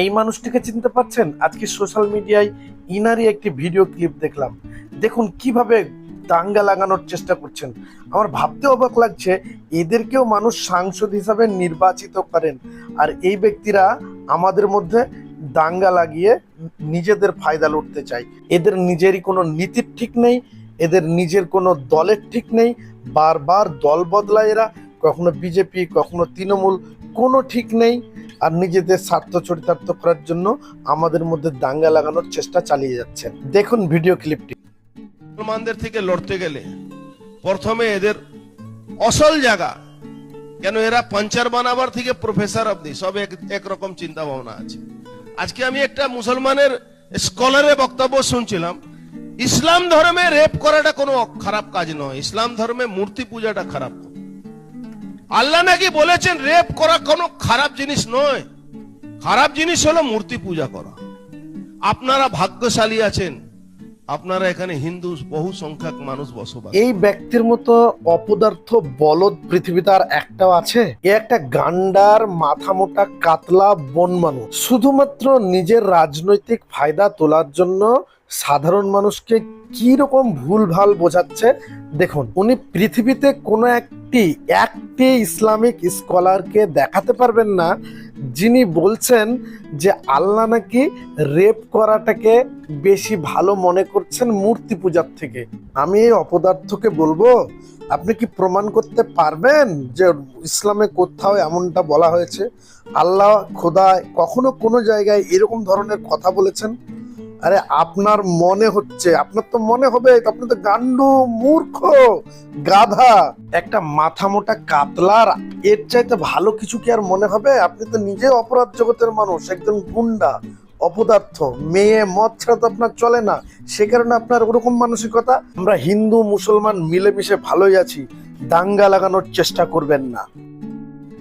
এই মানুষটিকে চিনতে পারছেন আজকে সোশ্যাল মিডিয়ায় ইনারই একটি ভিডিও ক্লিপ দেখলাম। দেখুন কীভাবে দাঙ্গা লাগানোর চেষ্টা করছেন। আমার ভাবতে অবাক লাগছে, এদেরকেও মানুষ সাংসদ হিসাবে নির্বাচিত করেন। আর এই ব্যক্তিরা আমাদের মধ্যে দাঙ্গা লাগিয়ে নিজেদের ফায়দা লুটতে চায়। এদের নিজেরই কোনো নীতির ঠিক নেই, এদের নিজের কোনো দলের ঠিক নেই। বারবার দল বদলায় এরা, কখনো বিজেপি, কখনো তৃণমূল, কোনো ঠিক নেই। আর নিজেদের স্বার্থ চরিতার্থ করার জন্য আমাদের মধ্যে দাঙ্গা লাগানোর চেষ্টা চালিয়ে যাচ্ছেন। দেখুন ভিডিও ক্লিপটি। মুসলমানদের থেকে লড়তে গেলে প্রথমে এদের অসল জায়গা, কেন এরা পাঞ্চার বানাবার থেকে প্রফেসর অব্দি সব এক একরকম চিন্তা ভাবনা আছে। আজকে আমি একটা মুসলমানের স্কলারের বক্তব্য শুনছিলাম, ইসলাম ধর্মে রেপ করাটা কোনো খারাপ কাজ নয়, ইসলাম ধর্মে মূর্তি পূজাটা খারাপ। আল্লাহ নাকি বলেছেন, রেপ করা কোনো খারাপ জিনিস নয়। খারাপ জিনিস হলো মূর্তি পূজা করা। আপনারা ভাগ্যশালী আছেন। আপনারা এখানে হিন্দু বহু সংখ্যক মানুষ বসবাস এই ব্যক্তির মতো অপদার্থ বলদ পৃথিবীতে আর একটাও আছে। এ একটা গান্ডার, মাথা মোটা, কাতলা, বন মানুষ। শুধুমাত্র নিজের রাজনৈতিক ফায়দা তোলার জন্য সাধারণ মানুষকে কি রকম ভুলভাল বোঝাচ্ছে? দেখুন, উনি পৃথিবীতে কোনো একটি একটি ইসলামিক স্কলারকে দেখাতে পারবেন না, যিনি বলছেন যে আল্লাহ নাকি রেপ করাটাকে বেশি ভালো মনে করছেন মূর্তি পূজার থেকে। আমি এই অপদার্থকে বলব, আপনি কি প্রমাণ করতে পারবেন যে ইসলামে কোথাও এমনটা বলা হয়েছে? আল্লাহ খোদায় কখনো কোনো জায়গায় এরকম ধরনের কথা বলেছেন? আরে, আপনার মনে হচ্ছে, আপনার তো মনে হবে আপনি তো গান্ডু, মূর্খ, গাধা। একটা মাথা মোটা কাতলার এর চাইতে ভালো কিছু কি আর মনে হবে? আপনি তো নিজে অপরাধ জগতের মানুষ, একজন গুন্ডা, অপদার্থ, মেয়ে, মদ ছাড়া তো আপনার চলে না। সে কারণে আপনার ওরকম মানসিকতা। আমরা হিন্দু, মুসলমান মিলেমিশে ভালোই আছি, দাঙ্গা লাগানোর চেষ্টা করবেন না।